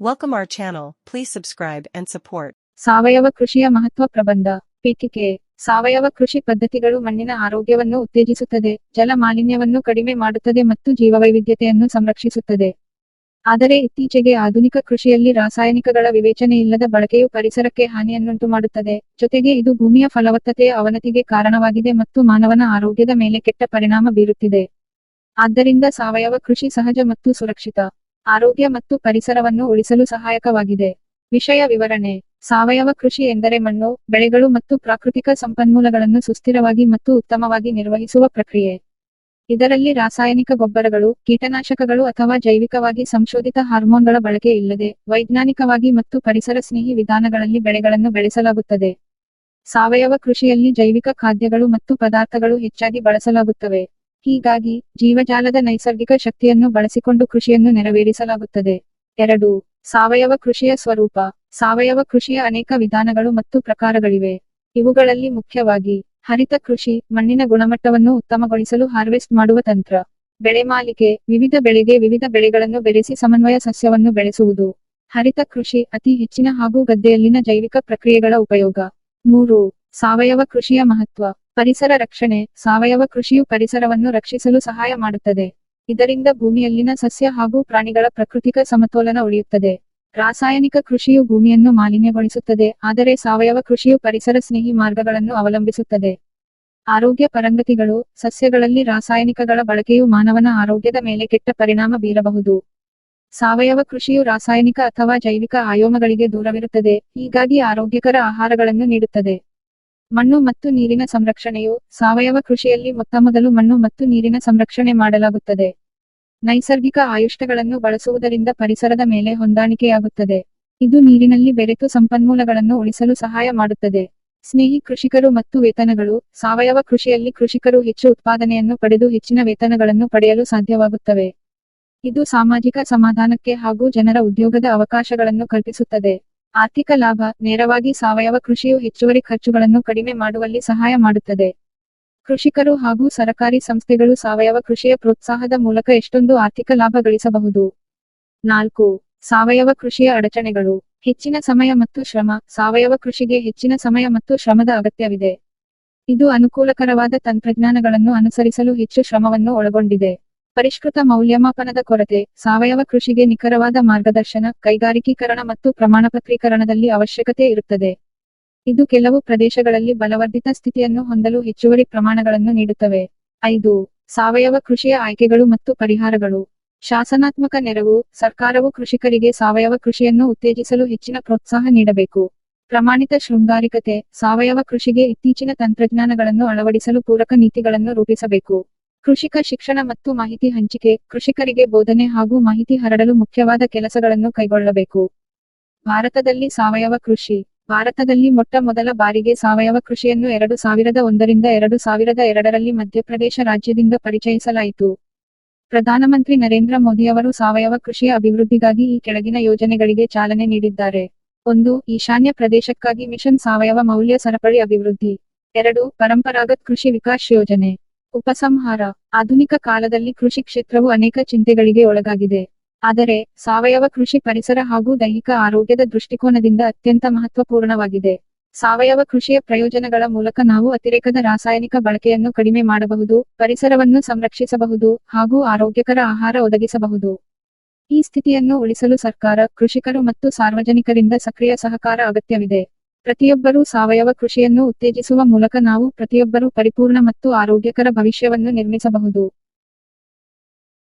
Welcome our channel, please subscribe and support. ಸಾವಯವ ಕೃಷಿಯ ಮಹತ್ವ ಪ್ರಬಂಧ. ಪೀಠಿಕೆ ಸಾವಯವ ಕೃಷಿ ಪದ್ಧತಿಗಳು ಮಣ್ಣಿನ ಆರೋಗ್ಯವನ್ನು ಉತ್ತೇಜಿಸುತ್ತದೆ ಜಲ ಮಾಲಿನ್ಯವನ್ನು ಕಡಿಮೆ ಮಾಡುತ್ತದೆ ಮತ್ತು ಜೀವವೈವಿಧ್ಯತೆಯನ್ನು ಸಂರಕ್ಷಿಸುತ್ತದೆ. ಆದರೆ ಇತ್ತೀಚೆಗೆ ಆಧುನಿಕ ಕೃಷಿಯಲ್ಲಿ ರಾಸಾಯನಿಕಗಳ ವಿವೇಚನೆಯಿಲ್ಲದ ಬಳಕೆಯು ಪರಿಸರಕ್ಕೆ ಹಾನಿಯನ್ನುಂಟು ಮಾಡುತ್ತದೆ ಜೊತೆಗೆ ಇದು ಭೂಮಿಯ ಫಲವತ್ತತೆಯ ಅವನತಿಗೆ ಕಾರಣವಾಗಿದೆ ಮತ್ತು ಮಾನವನ ಆರೋಗ್ಯದ ಮೇಲೆ ಕೆಟ್ಟ ಪರಿಣಾಮ ಬೀರುತ್ತಿದೆ. ಆದ್ದರಿಂದ ಸಾವಯವ ಕೃಷಿ ಸಹಜ ಮತ್ತು ಸುರಕ್ಷಿತ. ಆರೋಗ್ಯ ಮತ್ತು ಪರಿಸರವನ್ನು ಉಳಿಸಲು ಸಹಾಯಕವಾಗಿದೆ. ವಿಷಯ ವಿವರಣೆ. ಸಾವಯವ ಕೃಷಿ ಎಂದರೆ ಮಣ್ಣು, ಬೆಳೆಗಳು ಮತ್ತು ಪ್ರಾಕೃತಿಕ ಸಂಪನ್ಮೂಲಗಳನ್ನು ಸುಸ್ಥಿರವಾಗಿ ಮತ್ತು ಉತ್ತಮವಾಗಿ ನಿರ್ವಹಿಸುವ ಪ್ರಕ್ರಿಯೆ. ಇದರಲ್ಲಿ ರಾಸಾಯನಿಕ ಗೊಬ್ಬರಗಳು, ಕೀಟನಾಶಕಗಳು ಅಥವಾ ಜೈವಿಕವಾಗಿ ಸಂಶೋಧಿತ ಹಾರ್ಮೋನ್ಗಳ ಬಳಕೆ ಇಲ್ಲದೆ, ವೈಜ್ಞಾನಿಕವಾಗಿ ಮತ್ತು ಪರಿಸರ ಸ್ನೇಹಿ ವಿಧಾನಗಳಲ್ಲಿ ಬೆಳೆಗಳನ್ನು ಬೆಳೆಸಲಾಗುತ್ತದೆ. ಸಾವಯವ ಕೃಷಿಯಲ್ಲಿ ಜೈವಿಕ ಖಾದ್ಯಗಳು ಮತ್ತು ಪದಾರ್ಥಗಳು ಹೆಚ್ಚಾಗಿ ಬಳಸಲಾಗುತ್ತವೆ. ಹೀಗಾಗಿ ಜೀವಜಾಲದ ನೈಸರ್ಗಿಕ ಶಕ್ತಿಯನ್ನು ಬಳಸಿಕೊಂಡು ಕೃಷಿಯನ್ನು ನೆರವೇರಿಸಲಾಗುತ್ತದೆ. ಎರಡು, ಸಾವಯವ ಕೃಷಿಯ ಸ್ವರೂಪ. ಸಾವಯವ ಕೃಷಿಯ ಅನೇಕ ವಿಧಾನಗಳು ಮತ್ತು ಪ್ರಕಾರಗಳಿವೆ. ಇವುಗಳಲ್ಲಿ ಮುಖ್ಯವಾಗಿ ಹರಿತ ಕೃಷಿ, ಮಣ್ಣಿನ ಗುಣಮಟ್ಟವನ್ನು ಉತ್ತಮಗೊಳಿಸಲು ಹಾರ್ವೆಸ್ಟ್ ಮಾಡುವ ತಂತ್ರ. ಬೆಳೆ ಮಾಲಿಕೆ, ವಿವಿಧ ಬೆಳೆಗೆ ವಿವಿಧ ಬೆಳೆಗಳನ್ನು ಬೆರೆಸಿ ಸಮನ್ವಯ ಸಸ್ಯವನ್ನು ಬೆಳೆಸುವುದು. ಹರಿತ ಕೃಷಿ ಅತಿ ಹೆಚ್ಚಿನ ಹಾಗೂ ಗದ್ದೆಯಲ್ಲಿನ ಜೈವಿಕ ಪ್ರಕ್ರಿಯೆಗಳ ಉಪಯೋಗ. ಮೂರು, ಸಾವಯವ ಕೃಷಿಯ ಮಹತ್ವ. ಪರಿಸರ ರಕ್ಷಣೆ, ಸಾವಯವ ಕೃಷಿಯು ಪರಿಸರವನ್ನು ರಕ್ಷಿಸಲು ಸಹಾಯ ಮಾಡುತ್ತದೆ. ಇದರಿಂದ ಭೂಮಿಯಲ್ಲಿನ ಸಸ್ಯ ಹಾಗೂ ಪ್ರಾಣಿಗಳ ಪ್ರಕೃತಿಕ ಸಮತೋಲನ ಉಳಿಯುತ್ತದೆ. ರಾಸಾಯನಿಕ ಕೃಷಿಯು ಭೂಮಿಯನ್ನು ಮಾಲಿನ್ಯಗೊಳಿಸುತ್ತದೆ, ಆದರೆ ಸಾವಯವ ಕೃಷಿಯು ಪರಿಸರ ಸ್ನೇಹಿ ಮಾರ್ಗಗಳನ್ನು ಅವಲಂಬಿಸುತ್ತದೆ. ಆರೋಗ್ಯ ಪರಂಗತಿಗಳು, ಸಸ್ಯಗಳಲ್ಲಿ ರಾಸಾಯನಿಕಗಳ ಬಳಕೆಯು ಮಾನವನ ಆರೋಗ್ಯದ ಮೇಲೆ ಕೆಟ್ಟ ಪರಿಣಾಮ ಬೀರಬಹುದು. ಸಾವಯವ ಕೃಷಿಯು ರಾಸಾಯನಿಕ ಅಥವಾ ಜೈವಿಕ ಆಯೋಮಗಳಿಗೆ ದೂರವಿರುತ್ತದೆ, ಹೀಗಾಗಿ ಆರೋಗ್ಯಕರ ಆಹಾರಗಳನ್ನು ನೀಡುತ್ತದೆ. ಮಣ್ಣು ಮತ್ತು ನೀರಿನ ಸಂರಕ್ಷಣೆಯು ಸಾವಯವ ಕೃಷಿಯಲ್ಲಿ ಮೊತ್ತಮೊದಲು ಮಣ್ಣು ಮತ್ತು ನೀರಿನ ಸಂರಕ್ಷಣೆ ಮಾಡಲಾಗುತ್ತದೆ. ನೈಸರ್ಗಿಕ ಆಯುಷ್ಟಗಳನ್ನು ಬಳಸುವುದರಿಂದ ಪರಿಸರದ ಮೇಲೆ ಹೊಂದಾಣಿಕೆಯಾಗುತ್ತದೆ. ಇದು ನೀರಿನಲ್ಲಿ ಬೆರೆತು ಸಂಪನ್ಮೂಲಗಳನ್ನು ಉಳಿಸಲು ಸಹಾಯ ಮಾಡುತ್ತದೆ. ಸ್ನೇಹಿ ಕೃಷಿಕರು ಮತ್ತು ವೇತನಗಳು ಸಾವಯವ ಕೃಷಿಯಲ್ಲಿ ಕೃಷಿಕರು ಹೆಚ್ಚು ಉತ್ಪಾದನೆಯನ್ನು ಪಡೆದು ಹೆಚ್ಚಿನ ವೇತನಗಳನ್ನು ಪಡೆಯಲು ಸಾಧ್ಯವಾಗುತ್ತವೆ. ಇದು ಸಾಮಾಜಿಕ ಸಮಾಧಾನಕ್ಕೆ ಹಾಗೂ ಜನರ ಉದ್ಯೋಗದ ಅವಕಾಶಗಳನ್ನು ಕಲ್ಪಿಸುತ್ತದೆ. ಆರ್ಥಿಕ ಲಾಭ, ನೇರವಾಗಿ ಸಾವಯವ ಕೃಷಿಯು ಹೆಚ್ಚುವರಿ ಖರ್ಚುಗಳನ್ನು ಕಡಿಮೆ ಮಾಡುವಲ್ಲಿ ಸಹಾಯ ಮಾಡುತ್ತದೆ. ಕೃಷಿಕರು ಹಾಗೂ ಸರಕಾರಿ ಸಂಸ್ಥೆಗಳು ಸಾವಯವ ಕೃಷಿಯ ಪ್ರೋತ್ಸಾಹದ ಮೂಲಕ ಎಷ್ಟೊಂದು ಆರ್ಥಿಕ ಲಾಭ ಗಳಿಸಬಹುದು. ನಾಲ್ಕು, ಸಾವಯವ ಕೃಷಿಯ ಅಡಚಣೆಗಳು. ಹೆಚ್ಚಿನ ಸಮಯ ಮತ್ತು ಶ್ರಮ. ಸಾವಯವ ಕೃಷಿಗೆ ಹೆಚ್ಚಿನ ಸಮಯ ಮತ್ತು ಶ್ರಮದ ಅಗತ್ಯವಿದೆ. ಇದು ಅನುಕೂಲಕರವಾದ ತಂತ್ರಜ್ಞಾನಗಳನ್ನು ಅನುಸರಿಸಲು ಹೆಚ್ಚು ಶ್ರಮವನ್ನು ಒಳಗೊಂಡಿದೆ. ಪರಿಷ್ಕೃತ ಮೌಲ್ಯಮಾಪನದ ಕೊರತೆ, ಸಾವಯವ ಕೃಷಿಗೆ ನಿಖರವಾದ ಮಾರ್ಗದರ್ಶನ, ಕೈಗಾರಿಕೀಕರಣ ಮತ್ತು ಪ್ರಮಾಣಪತ್ರೀಕರಣದಲ್ಲಿ ಅವಶ್ಯಕತೆ ಇರುತ್ತದೆ. ಇದು ಕೆಲವು ಪ್ರದೇಶಗಳಲ್ಲಿ ಬಲವರ್ಧಿತ ಸ್ಥಿತಿಯನ್ನು ಹೊಂದಲು ಹೆಚ್ಚುವರಿ ಪ್ರಮಾಣಗಳನ್ನು ನೀಡುತ್ತವೆ. ಐದು, ಸಾವಯವ ಕೃಷಿಯ ಆಯ್ಕೆಗಳು ಮತ್ತು ಪರಿಹಾರಗಳು. ಶಾಸನಾತ್ಮಕ ನೆರವು, ಸರ್ಕಾರವು ಕೃಷಿಕರಿಗೆ ಸಾವಯವ ಕೃಷಿಯನ್ನು ಉತ್ತೇಜಿಸಲು ಹೆಚ್ಚಿನ ಪ್ರೋತ್ಸಾಹ ನೀಡಬೇಕು. ಪ್ರಮಾಣಿತ ಶೃಂಗಾರಿಕತೆ, ಸಾವಯವ ಕೃಷಿಗೆ ಇತ್ತೀಚಿನ ತಂತ್ರಜ್ಞಾನಗಳನ್ನು ಅಳವಡಿಸಲು ಪೂರಕ ನೀತಿಗಳನ್ನು ರೂಪಿಸಬೇಕು. ಕೃಷಿಕ ಶಿಕ್ಷಣ ಮತ್ತು ಮಾಹಿತಿ ಹಂಚಿಕೆ, ಕೃಷಿಕರಿಗೆ ಬೋಧನೆ ಹಾಗೂ ಮಾಹಿತಿ ಹರಡಲು ಮುಖ್ಯವಾದ ಕೆಲಸಗಳನ್ನು ಕೈಗೊಳ್ಳಬೇಕು. ಭಾರತದಲ್ಲಿ ಸಾವಯವ ಕೃಷಿ. ಭಾರತದಲ್ಲಿ ಮೊಟ್ಟ ಮೊದಲ ಬಾರಿಗೆ ಸಾವಯವ ಕೃಷಿಯನ್ನು ಎರಡು ಸಾವಿರದ ಒಂದರಿಂದ ಎರಡು ಸಾವಿರದ ಎರಡರಲ್ಲಿ ಮಧ್ಯಪ್ರದೇಶ ರಾಜ್ಯದಿಂದ ಪರಿಚಯಿಸಲಾಯಿತು. ಪ್ರಧಾನಮಂತ್ರಿ ನರೇಂದ್ರ ಮೋದಿಯವರು ಸಾವಯವ ಕೃಷಿಯ ಅಭಿವೃದ್ಧಿಗಾಗಿ ಈ ಕೆಳಗಿನ ಯೋಜನೆಗಳಿಗೆ ಚಾಲನೆ ನೀಡಿದ್ದಾರೆ. ಒಂದು, ಈಶಾನ್ಯ ಪ್ರದೇಶಕ್ಕಾಗಿ ಮಿಷನ್ ಸಾವಯವ ಮೌಲ್ಯ ಸರಪಳಿ ಅಭಿವೃದ್ಧಿ. ಎರಡು, ಪರಂಪರಾಗತ್ ಕೃಷಿ ವಿಕಾಸ್ ಯೋಜನೆ. ಉಪಸಂಹಾರ. ಆಧುನಿಕ ಕಾಲದಲ್ಲಿ ಕೃಷಿ ಕ್ಷೇತ್ರವು ಅನೇಕ ಚಿಂತೆಗಳಿಗೆ ಒಳಗಾಗಿದೆ. ಆದರೆ, ಸಾವಯವ ಕೃಷಿ ಪರಿಸರ ಹಾಗೂ ದೈಹಿಕ ಆರೋಗ್ಯದ ದೃಷ್ಟಿಕೋನದಿಂದ ಅತ್ಯಂತ ಮಹತ್ವಪೂರ್ಣವಾಗಿದೆ. ಸಾವಯವ ಕೃಷಿಯ ಪ್ರಯೋಜನಗಳ ಮೂಲಕ ನಾವು ಅತಿರೇಕದ ರಾಸಾಯನಿಕ ಬಳಕೆಯನ್ನು ಕಡಿಮೆ ಮಾಡಬಹುದು, ಪರಿಸರವನ್ನು ಸಂರಕ್ಷಿಸಬಹುದು ಹಾಗೂ ಆರೋಗ್ಯಕರ ಆಹಾರ ಒದಗಿಸಬಹುದು. ಈ ಸ್ಥಿತಿಯನ್ನು ಉಳಿಸಲು ಸರ್ಕಾರ, ಕೃಷಿಕರು ಮತ್ತು ಸಾರ್ವಜನಿಕರಿಂದ ಸಕ್ರಿಯ ಸಹಕಾರ ಅಗತ್ಯವಿದೆ. ಪ್ರತಿಯೊಬ್ಬರೂ ಸಾವಯವ ಕೃಷಿಯನ್ನು ಉತ್ತೇಜಿಸುವ ಮೂಲಕ ನಾವು ಪ್ರತಿಯೊಬ್ಬರೂ ಪರಿಪೂರ್ಣ ಮತ್ತು ಆರೋಗ್ಯಕರ ಭವಿಷ್ಯವನ್ನು ನಿರ್ಮಿಸಬಹುದು.